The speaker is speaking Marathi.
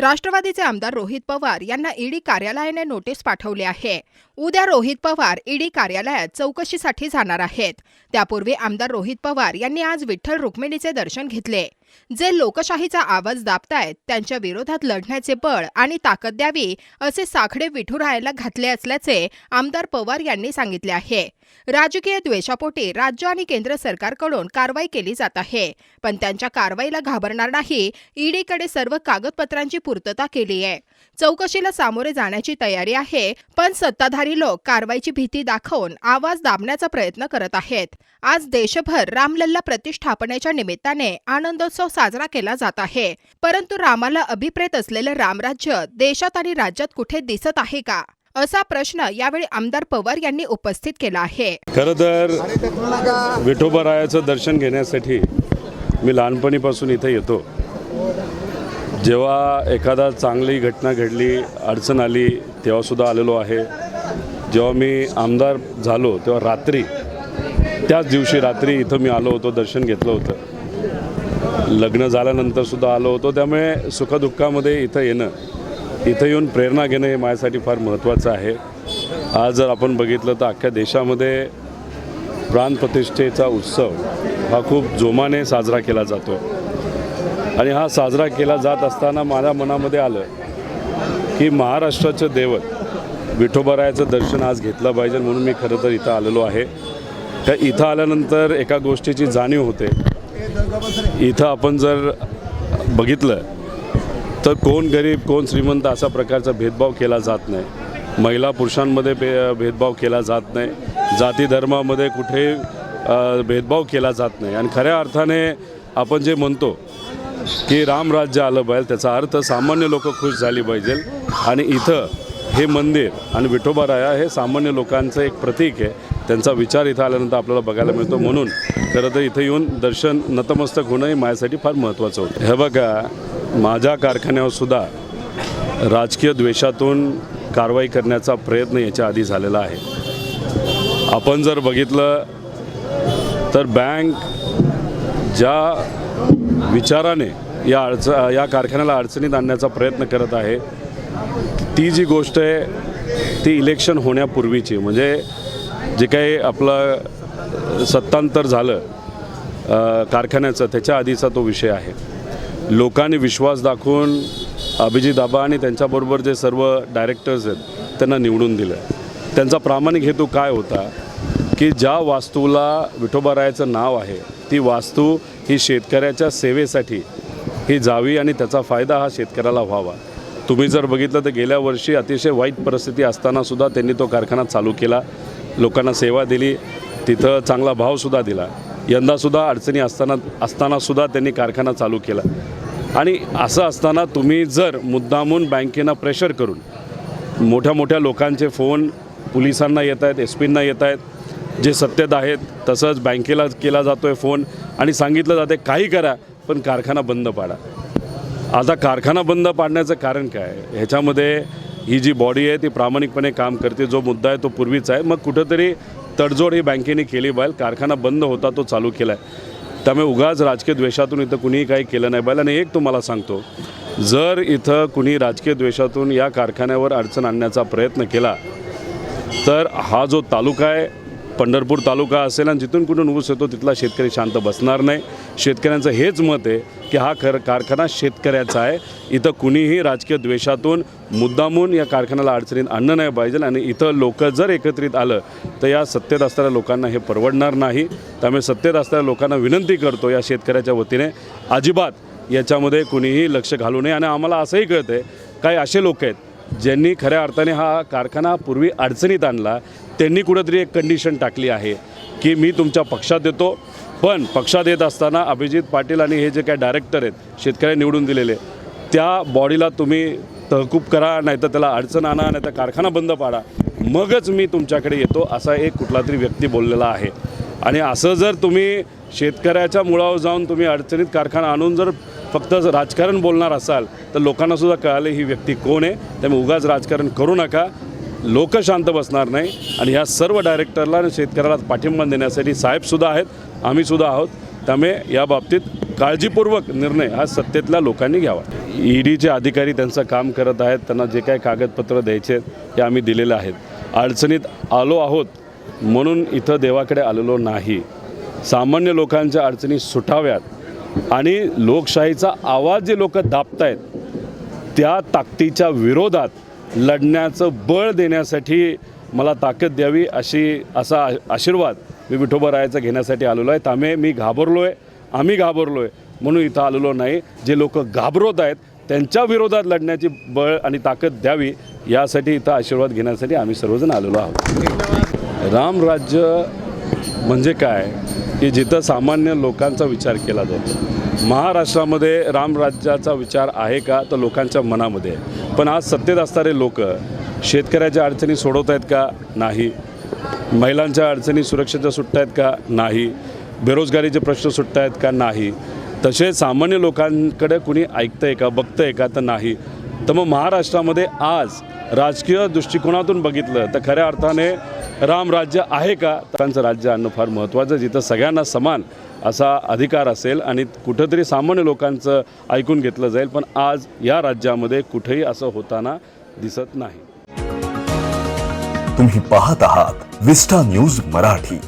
राष्ट्रवादीचे आमदार रोहित पवार यांना ईडी कार्यालयाने नोटीस पाठवली आहे. उद्या रोहित पवार ईडी कार्यालयात चौकशीसाठी जाणार आहेत. त्यापूर्वी आमदार रोहित पवार यांनी आज विठ्ठल रुक्मिणीचे दर्शन घेतले. जे लोकशाहीचा आवाज दाबतायत त्यांच्या विरोधात लढण्याचे बळ आणि ताकद द्यावी असे साखडे विठुरायाला घातले असल्याचे आमदार पवार यांनी सांगितले आहे. राजकीय द्वेषापोटी राज्य आणि केंद्र सरकारकडून कारवाई केली जात आहे पण त्यांच्या कारवाईला घाबरणार नाही ईडीकडे सर्व कागदपत्रांची पूर्तता केली आहे. चौकशीला सामोरे जाण्याची तयारी आहे पण सत्ताधारी लोक कारवाईची भीती दाखवून आवाज दाबण्याचा प्रयत्न करत आहेत. आज देशभर रामलल्ला प्रतिष्ठापनेच्या निमित्ताने आनंदोत्सव साजरा केला जात आहे. परंतु रामाला अभिप्रेत असलेलं रामराज्य देशात आणि राज्यात कुठे दिसत आहे का? असा प्रश्न यावेळी आमदार पवार यांनी उपस्थित केला आहे. खरं तर विठोबरायाचं दर्शन घेण्यासाठी मी लहानपणीपासून इथे येतो. जेव्हा एखादा चांगली घटना घडली अडचण आली तेव्हासुद्धा आलेलो आहे. जेव्हा मी आमदार झालो तेव्हा रात्री त्याच दिवशी रात्री इथं मी आलो होतो दर्शन घेतलं होतं. लग्न झाल्यानंतरसुद्धा आलो होतो. त्यामुळे सुखदुःखामध्ये इथं येणं इथं येऊन प्रेरणा घेणं हे माझ्यासाठी फार महत्त्वाचं आहे. आज जर आपण बघितलं तर अख्ख्या देशामध्ये प्राणप्रतिष्ठेचा उत्सव हा खूप जोमाने साजरा केला जातो. आणि हा साजरा केला जात असताना माझ्या मनामध्ये आलं की महाराष्ट्राचं दैवत विठोबरायाचं दर्शन आज घेतलं पाहिजे म्हणून मी खरं तर इथं आलेलो आहे. तर इथं आल्यानंतर एका गोष्टीची जाणीव होते. इथं आपण जर बघितलं तर कोण गरीब कोण श्रीमंत असा प्रकारचा भेदभाव केला जात नाही. महिला पुरुषांमध्ये भे भेदभाव केला जात नाही. जाती धर्मामध्ये कुठे भेदभाव केला जात नाही. आणि खऱ्या अर्थाने आपण जे म्हणतो की रामराज्य आलं पाहिजे त्याचा अर्थ सामान्य लोक खुश झाली पाहिजे. आणि इथं हे मंदिर आणि विठोबाराया हे सामान्य लोकांचं एक प्रतीक आहे. त्यांचा विचार इथं आल्यानंतर आपल्याला बघायला मिळतो. म्हणून खरं तर इथं येऊन दर्शन नतमस्तक होणं हे माझ्यासाठी फार महत्त्वाचं होतं. हे बघा माझ्या कारखान्यावर सुद्धा राजकीय द्वेषातून कारवाई करण्याचा प्रयत्न याच्या आधी झालेला आहे. आपण जर बघितलं तर बँक ज्या विचाराने या अडच या कारखान्याला अडचणीत आणण्याचा प्रयत्न करत आहे ती जी गोष्ट आहे ती इलेक्शन होण्यापूर्वीची. म्हणजे जे काही आपलं सत्तांतर झालं कारखान्याचं त्याच्या आधीचा तो विषय आहे. लोकांनी विश्वास दाखवून अभिजित आबा आणि त्यांच्याबरोबर जे सर्व डायरेक्टर्स आहेत त्यांना निवडून दिलं. त्यांचा प्रामाणिक हेतू काय होता? की ज्या वास्तूला विठोबारायाचं नाव आहे ती वास्तू ही शेतकऱ्याच्या सेवेसाठी ही जावी आणि त्याचा फायदा हा शेतकऱ्याला व्हावा. तुम्ही जर बघितलं तर गेल्या वर्षी अतिशय वाईट परिस्थिती असतानासुद्धा त्यांनी तो कारखाना चालू केला. लोकांना सेवा दिली. तिथं चांगला भावसुद्धा दिला. यंदासुद्धा अडचणी असताना असतानासुद्धा त्यांनी कारखाना चालू केला. आणि असं असताना तुम्ही जर मुद्दामून बँकेनं प्रेशर करून मोठ्या मोठ्या लोकांचे फोन पोलिसांना येत आहेत एस पींना येत आहेत जे सत्तेत आहेत तसंच बँकेला केला जातो आहे फोन आणि सांगितलं जाते काही करा पण कारखाना बंद पाडा. आता कारखाना बंद पाडण्याचं कारण काय? ह्याच्यामध्ये ही जी बॉडी आहे ती प्रामाणिकपणे काम करते. जो मुद्दा आहे तो पूर्वीचा आहे. मग कुठंतरी तडजोड ही बँकेने केली बाईल कारखाना बंद होता तो चालू केला आहे त्यामुळे उगाच राजकीय द्वेषातून इथं कुणीही काही केलं नाही. बाईल आणि एक तुम्हाला सांगतो जर इथं कुणी राजकीय द्वेषातून या कारखान्यावर अडचण आणण्याचा प्रयत्न केला तर हा जो तालुका आहे पंढरपूर तालुका असेल आणि जिथून कुठून ऊस येतो तिथला शेतकरी शांत बसणार नाही. शेतकऱ्यांचं हेच मत आहे की हा खर कारखाना शेतकऱ्याचा आहे. इथं कुणीही राजकीय द्वेषातून मुद्दामून या कारखान्याला अडचणीत आणणं नाही पाहिजे आणि इथं लोक जर एकत्रित आलं तर या सत्तेत असणाऱ्या लोकांना हे परवडणार नाही. त्यामुळे सत्तेत असणाऱ्या लोकांना विनंती करतो या शेतकऱ्याच्या वतीने अजिबात याच्यामध्ये कुणीही लक्ष घालू नये. आणि आम्हाला असंही कळतं आहे काही असे लोक आहेत ज्यांनी खऱ्या अर्थाने हा कारखाना पूर्वी अडचणीत आणला त्यांनी कुठंतरी एक कंडिशन टाकली आहे की मी तुमच्या पक्षात येतो. पण पक्षात येत असताना अभिजित पाटील आणि हे जे काय डायरेक्टर आहेत शेतकऱ्यांनी निवडून दिलेले त्या बॉडीला तुम्ही तहकूब करा नाहीतर त्याला अडचण आणा नाही तर कारखाना बंद पाडा. मगच मी तुमच्याकडे येतो असा एक कुठला तरी व्यक्ती बोललेला आहे. आणि असं जर तुम्ही शेतकऱ्याच्या मुळावर जाऊन तुम्ही अडचणीत कारखाना आणून जर फक्त राजकारण बोलणार असाल तर लोकांनासुद्धा कळाले ही व्यक्ती कोण आहे. त्यामुळे उगाच राजकारण करू नका. लोक शांत बसणार नाही. आणि ह्या सर्व डायरेक्टरला आणि शेतकऱ्याला पाठिंबा देण्यासाठी साहेबसुद्धा आहेत. आम्हीसुद्धा आहोत. त्यामुळे या बाबतीत काळजीपूर्वक निर्णय हा सत्तेतल्या लोकांनी घ्यावा. ईडीचे अधिकारी त्यांचं काम करत आहेत. त्यांना जे काही कागदपत्र द्यायचे आहेत ते आम्ही दिलेले आहेत. अडचणीत आलो आहोत म्हणून इथं देवाकडे आलेलो नाही. सामान्य लोकांच्या अडचणी सुटाव्यात. आणि लोकशाहीचा आवाज जे लोक आहेत त्या ताकदीच्या विरोधात लढण्याचं बळ देण्यासाठी मला ताकद द्यावी अशी असा आशीर्वाद मी विठोबरायाचा घेण्यासाठी आलेलो आहे. त्यामुळे मी घाबरलो आहे आम्ही घाबरलो आहे म्हणून इथं आलेलो नाही. जे लोक घाबरवत आहेत त्यांच्या विरोधात लढण्याची बळ आणि ताकद द्यावी यासाठी इथं आशीर्वाद घेण्यासाठी आम्ही सर्वजण आलेलो आहोत. रामराज्य म्हणजे काय? की जिथं सामान्य लोकांचा विचार केला जातो. महाराष्ट्रामध्ये रामराज्याचा विचार आहे का? तर लोकांच्या मनामध्ये. आहे पण आज सत्तेत असणारे लोक शेतकऱ्याच्या अडचणी सोडवत आहेत का? नाही. महिलांच्या अडचणी सुरक्षेच्या सुटत आहेत का? नाही. बेरोजगारीचे प्रश्न सुटत आहेत का? नाही. तसे सामान्य लोकांकडे कुणी ऐकतं आहे का बघतं आहे का? तर नाही. तर मग महाराष्ट्रामध्ये आज राजकीय दृष्टिकोनातून बघितलं तर खऱ्या अर्थाने रामराज्य आहे का? त्यांचं राज्य आणणं फार महत्त्वाचं जिथं सगळ्यांना समान असा अधिकार असेल आणि कुठंतरी सामान्य लोकांचं ऐकून घेतलं जाईल पण आज या राज्यामध्ये कुठेही असं होताना दिसत नाही. तुम्ही पाहत आहात विस्टा न्यूज मराठी.